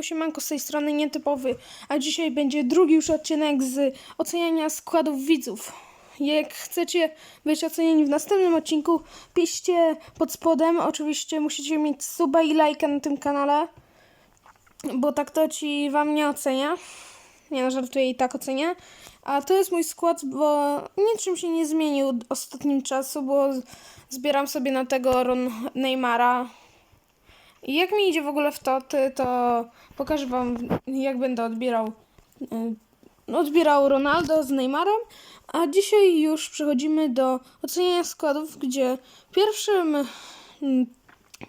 Siemanko, z tej strony nietypowy, a dzisiaj będzie drugi już odcinek z oceniania składów widzów. Jak chcecie być ocenieni w następnym odcinku, piszcie pod spodem. Oczywiście musicie mieć suba i lajka na tym kanale, bo tak to ci wam nie ocenia. Nie no, żartuję i tak ocenia. A to jest mój skład, bo niczym się nie zmienił ostatnim czasu, bo zbieram sobie na tego Ron Neymara. Jak mi idzie w ogóle w toty, to pokażę wam, jak będę odbierał, y, odbierał Ronaldo z Neymarem. A dzisiaj już przechodzimy do oceniania składów, gdzie pierwszym,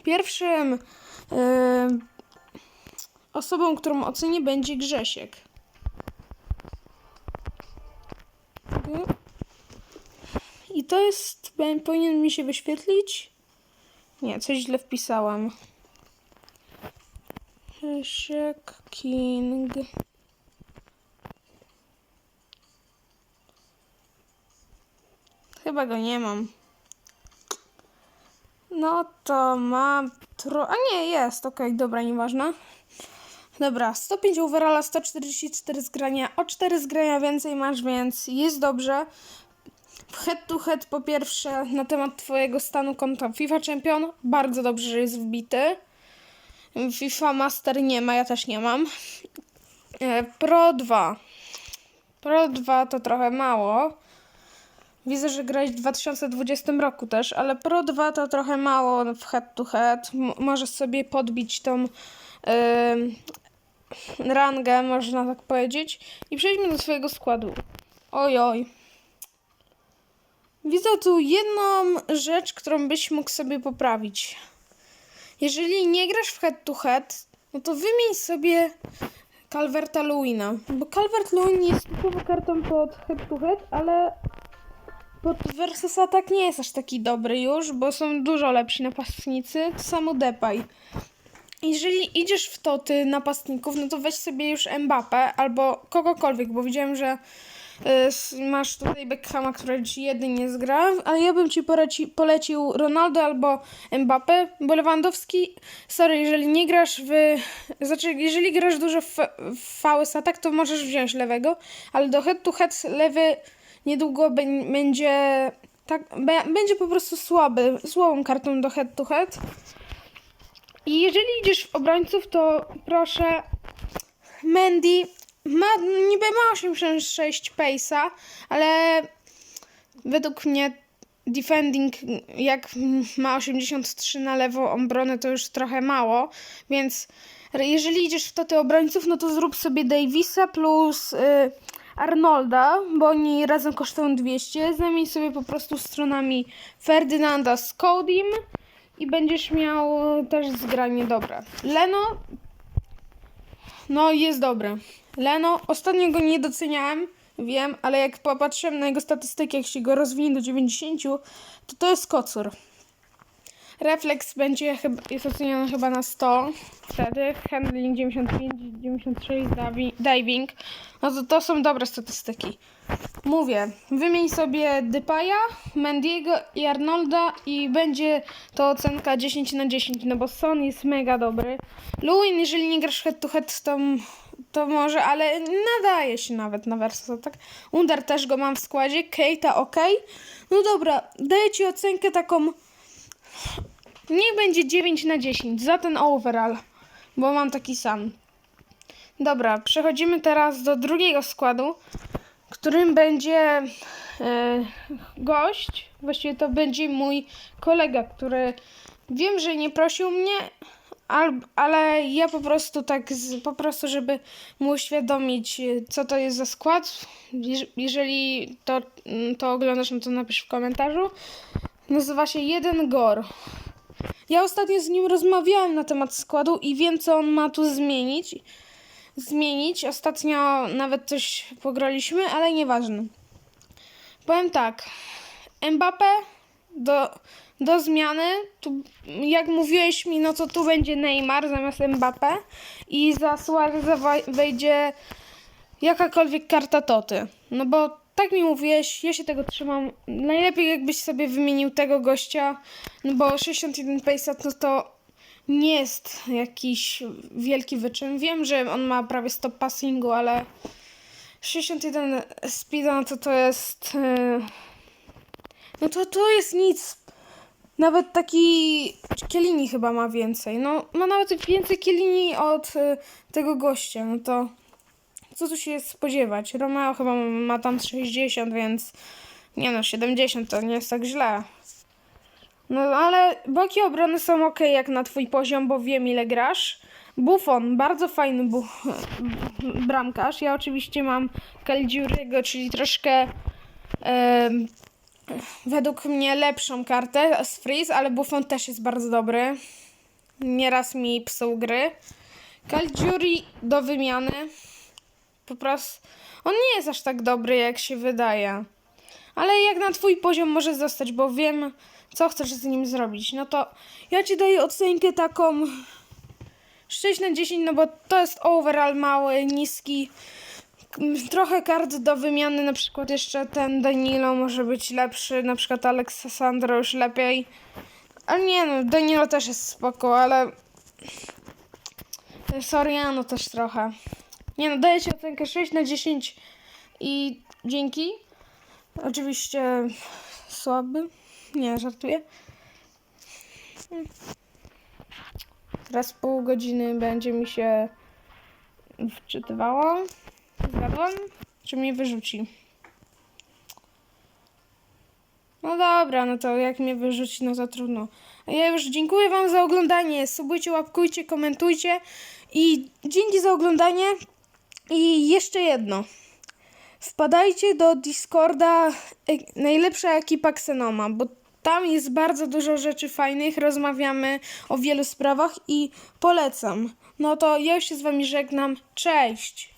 pierwszym y, osobą, którą ocenię będzie Grzesiek. I to jest, powinien mi się wyświetlić. Nie, coś źle wpisałam. Grzesiek King. Chyba go nie mam. No to mam tro... A nie, jest, okej, dobra, nieważne. Dobra, 105 overalla, 144 zgrania, o 4 zgrania więcej masz, więc jest dobrze. Head to head po pierwsze na temat twojego stanu konta FIFA Champion, bardzo dobrze, że jest wbity. FIFA Master nie ma, ja też nie mam. E, Pro 2. Pro 2 to trochę mało. Widzę, że grałeś w 2020 roku też, ale Pro 2 to trochę mało w head to head. M- możesz sobie podbić tą ym, rangę, można tak powiedzieć. I przejdźmy do swojego składu. Oj, oj. Widzę tu jedną rzecz, którą byś mógł sobie poprawić. Jeżeli nie grasz w head to head, no to wymień sobie Calverta Lewina. Bo Calvert Lewin jest typową kartą pod head to head, ale pod versus atak nie jest aż taki dobry już, bo są dużo lepsi napastnicy. To samo Depay. Jeżeli idziesz w toty napastników, no to weź sobie już Mbappé albo kogokolwiek, bo widziałem, że masz tutaj Beckhama, który ci jedynie zgra, ale ja bym ci poleci, polecił Ronaldo albo Mbappé, bo Lewandowski, sorry, jeżeli nie grasz w, znaczy jeżeli grasz dużo w, w VS Attack, to możesz wziąć lewego, ale do head to head lewy niedługo bę- będzie tak, będzie po prostu słaby, słabą kartą do head to head. I jeżeli idziesz w obrońców, to proszę Mandy ma, niby ma 86 pace'a, ale według mnie defending jak ma 83 na lewą obronę to już trochę mało, więc jeżeli idziesz w toty obrońców, no to zrób sobie Davisa plus y, Arnolda, bo oni razem kosztują 200. Zamień sobie po prostu stronami Ferdynanda z Codim i będziesz miał też zgranie dobre. Leno no jest dobre. Leno, ostatnio go nie doceniałem, wiem, ale jak popatrzyłem na jego statystyki, jak się go rozwinie do 90, to to jest kocur. Refleks będzie chyba, jest oceniony chyba na 100 wtedy, handling 95, 96, davi- diving, no to to są dobre statystyki. Mówię, wymień sobie Dypaja, Mendiego i Arnolda i będzie to ocenka 10 na 10, no bo Son jest mega dobry. Luin, jeżeli nie grasz head to head, to, to może, ale nadaje się nawet na Versus, tak? Under też go mam w składzie, Keita ok. No dobra, daję ci ocenkę taką, niech będzie 9 na 10 za ten overall, bo mam taki sam. Dobra, przechodzimy teraz do drugiego składu, którym będzie e, gość, właściwie to będzie mój kolega, który wiem, że nie prosił mnie, al, ale ja po prostu tak, z, po prostu, żeby mu uświadomić, co to jest za skład. Jeż- Jeżeli to, to oglądasz, no to napisz w komentarzu. Nazywa się Jeden Gor. Ja ostatnio z nim rozmawiałem na temat składu i wiem, co on ma tu zmienić. Zmienić. Ostatnio nawet coś pograliśmy, ale nieważne. Powiem tak. Mbappé do, do zmiany. Tu, jak mówiłeś mi, no to tu będzie Neymar zamiast Mbappé. I za Suareza wejdzie jakakolwiek karta Toty. No bo tak mi mówiłeś, ja się tego trzymam. Najlepiej jakbyś sobie wymienił tego gościa, no bo 61 pace no to nie jest jakiś wielki wyczyn. Wiem, że on ma prawie stop passingu, ale 61 speeda no to to jest... Yy... No to to jest nic. Nawet taki Kielini chyba ma więcej. No, ma nawet więcej Kielini od y, tego gościa. No to co tu się spodziewać? Romeo chyba ma tam 60, więc nie no, 70 to nie jest tak źle. No ale boki obrony są ok jak na twój poziom, bo wiem ile grasz. Buffon, bardzo fajny bu- bramkarz. Ja oczywiście mam Caligiuriego, czyli troszkę em, według mnie lepszą kartę z Freeze, ale Buffon też jest bardzo dobry. Nieraz mi psuł gry. Caligiuri do wymiany. Po prostu on nie jest aż tak dobry jak się wydaje. Ale jak na twój poziom może zostać, bo wiem co chcesz z nim zrobić. No to ja ci daję ocenkę taką 6 na 10, no bo to jest overall mały, niski. Trochę kart do wymiany, na przykład jeszcze ten Danilo może być lepszy, na przykład Aleksandro już lepiej. Ale nie no, Danilo też jest spoko, ale Soriano też trochę. Nie no, daję ci ocenkę 6 na 10 i dzięki. Oczywiście słaby. Nie, żartuję. Teraz pół godziny będzie mi się wczytywało. Zgadłam? Czy mnie wyrzuci? No dobra, no to jak mnie wyrzuci, no to trudno. Ja już dziękuję Wam za oglądanie. Subujcie, łapkujcie, komentujcie. I dzięki za oglądanie. I jeszcze jedno. Wpadajcie do Discorda e- najlepsza ekipa Xenoma, bo tam jest bardzo dużo rzeczy fajnych, rozmawiamy o wielu sprawach i polecam. No to ja już się z wami żegnam. Cześć!